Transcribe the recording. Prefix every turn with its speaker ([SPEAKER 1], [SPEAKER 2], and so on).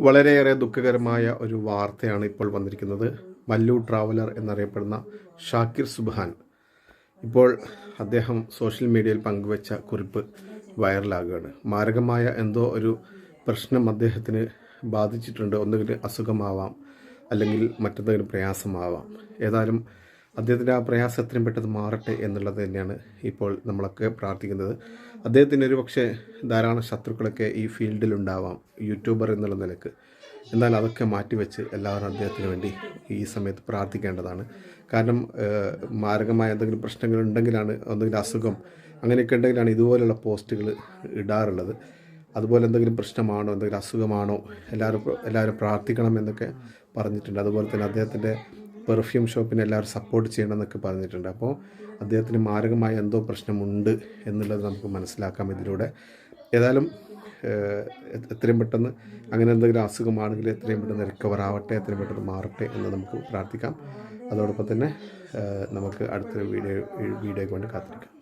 [SPEAKER 1] വളരെയേറെ ദുഃഖകരമായ ഒരു വാർത്തയാണ് ഇപ്പോൾ വന്നിരിക്കുന്നത്. മല്ലു ട്രാവലർ എന്നറിയപ്പെടുന്ന ഷാക്കിർ സുബാൻ ഇപ്പോൾ അദ്ദേഹം സോഷ്യൽ മീഡിയയിൽ പങ്കുവച്ച കുറിപ്പ് വൈറലാകുകയാണ്. മാരകമായ എന്തോ ഒരു പ്രശ്നം അദ്ദേഹത്തിന് ബാധിച്ചിട്ടുണ്ട്. ഒന്നുകിൽ അസുഖമാവാം അല്ലെങ്കിൽ മറ്റെന്തെങ്കിലും പ്രയാസമാവാം. ഏതായാലും അദ്ദേഹത്തിന്റെ ആ പ്രയാസം എത്രയും പെട്ടെന്ന് മാറട്ടെ എന്നുള്ളത് തന്നെയാണ് ഇപ്പോൾ നമ്മളൊക്കെ പ്രാർത്ഥിക്കുന്നത്. അദ്ദേഹത്തിന് ഒരു പക്ഷേ ധാരാളം ശത്രുക്കളൊക്കെ ഈ ഫീൽഡിലുണ്ടാവാം യൂട്യൂബർ എന്നുള്ള നിലയ്ക്ക്. എന്നാൽ അതൊക്കെ മാറ്റിവെച്ച് എല്ലാവരും അദ്ദേഹത്തിന് വേണ്ടി ഈ സമയത്ത് പ്രാർത്ഥിക്കേണ്ടതാണ്. കാരണം മാരകമായ എന്തെങ്കിലും പ്രശ്നങ്ങൾ ഉണ്ടെങ്കിലാണ് എന്തെങ്കിലും അസുഖം അങ്ങനെയൊക്കെ ഉണ്ടെങ്കിലാണ് ഇതുപോലെയുള്ള പോസ്റ്റുകൾ ഇടാറുള്ളത്. അതുപോലെ എന്തെങ്കിലും പ്രശ്നമാണോ എന്തെങ്കിലും അസുഖമാണോ എല്ലാവരും എല്ലാവരും പ്രാർത്ഥിക്കണം എന്നൊക്കെ പറഞ്ഞിട്ടുണ്ട്. അതുപോലെ തന്നെ അദ്ദേഹത്തിന്റെ പെർഫ്യൂം ഷോപ്പിനെ എല്ലാവരും സപ്പോർട്ട് ചെയ്യണം എന്നൊക്കെ പറഞ്ഞിട്ടുണ്ട്. അപ്പോൾ അദ്ദേഹത്തിന് മാരകമായ എന്തോ പ്രശ്നമുണ്ട് എന്നുള്ളത് നമുക്ക് മനസ്സിലാക്കാം ഇതിലൂടെ. ഏതായാലും എത്രയും പെട്ടെന്ന് അങ്ങനെ എന്തെങ്കിലും അസുഖമാണെങ്കിൽ എത്രയും പെട്ടെന്ന് റിക്കവർ ആവട്ടെ എത്രയും പെട്ടെന്ന് മാറട്ടെ എന്ന് നമുക്ക് പ്രാർത്ഥിക്കാം. അതോടൊപ്പം തന്നെ നമുക്ക് അടുത്തൊരു വീഡിയോ വീഡിയോയ്ക്ക് വേണ്ടി കാത്തിരിക്കാം.